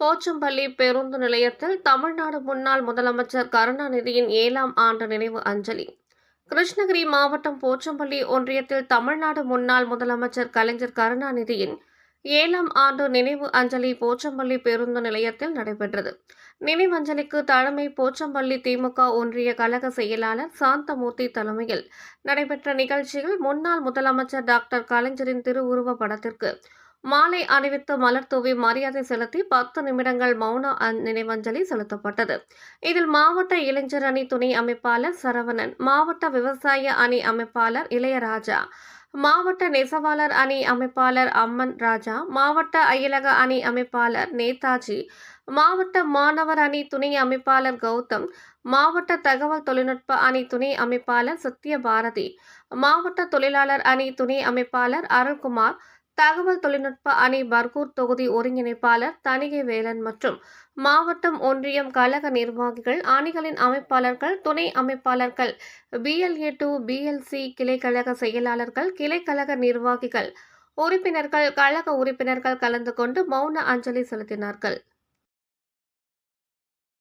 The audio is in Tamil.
போச்சம்பள்ளி பேருந்து நிலையத்தில் தமிழ்நாடு முன்னாள் முதலமைச்சர் கருணாநிதியின் ஏழாம் ஆண்டு நினைவு அஞ்சலி. கிருஷ்ணகிரி மாவட்டம் போச்சம்பள்ளி ஒன்றியத்தில் தமிழ்நாடு முன்னாள் முதலமைச்சர் கலைஞர் கருணாநிதியின் ஏழாம் ஆண்டு நினைவு அஞ்சலி போச்சம்பள்ளி பேருந்து நிலையத்தில் நடைபெற்றது. நினைவஞ்சலிக்கு தலைமை போச்சம்பள்ளி திமுக ஒன்றிய கழக செயலாளர் சாந்தமூர்த்தி தலைமையில் நடைபெற்ற நிகழ்ச்சியில் முன்னாள் முதலமைச்சர் டாக்டர் கலைஞரின் திருவுருவ படத்திற்கு மாலை அணிவித்து மலர் தூவி மரியாதை செலுத்தி பத்து நிமிடங்கள் மௌன நினைவஞ்சலி செலுத்தப்பட்டது. இதில் மாவட்ட இளைஞர் அணி துணை அமைப்பாளர் சரவணன் மாவட்ட விவசாய அணி அமைப்பாளர் இளையராஜா மாவட்ட நெசவாளர் அணி அமைப்பாளர் அம்மன் ராஜா மாவட்ட அயலக அணி அமைப்பாளர் நேதாஜி மாவட்ட மாணவர் அணி துணை அமைப்பாளர் கௌதம் மாவட்ட தகவல் தொழில்நுட்ப அணி துணை அமைப்பாளர் சத்யபாரதி மாவட்ட தொழிலாளர் அணி துணை அமைப்பாளர் அருள்குமார் தகவல் தொழில்நுட்ப அணி பர்கூர் தொகுதி ஒருங்கிணைப்பாளர் தணிகை வேலன் மற்றும் மாவட்டம் ஒன்றியம் கழக நிர்வாகிகள் அணிகளின் அமைப்பாளர்கள் துணை அமைப்பாளர்கள் பிஎல்ஏ டூ பிஎல்சி கிளைக்கழக செயலாளர்கள் கிளைக்கழக நிர்வாகிகள் உறுப்பினர்கள் கழக உறுப்பினர்கள் கலந்து கொண்டு மௌன அஞ்சலி செலுத்தினார்கள்.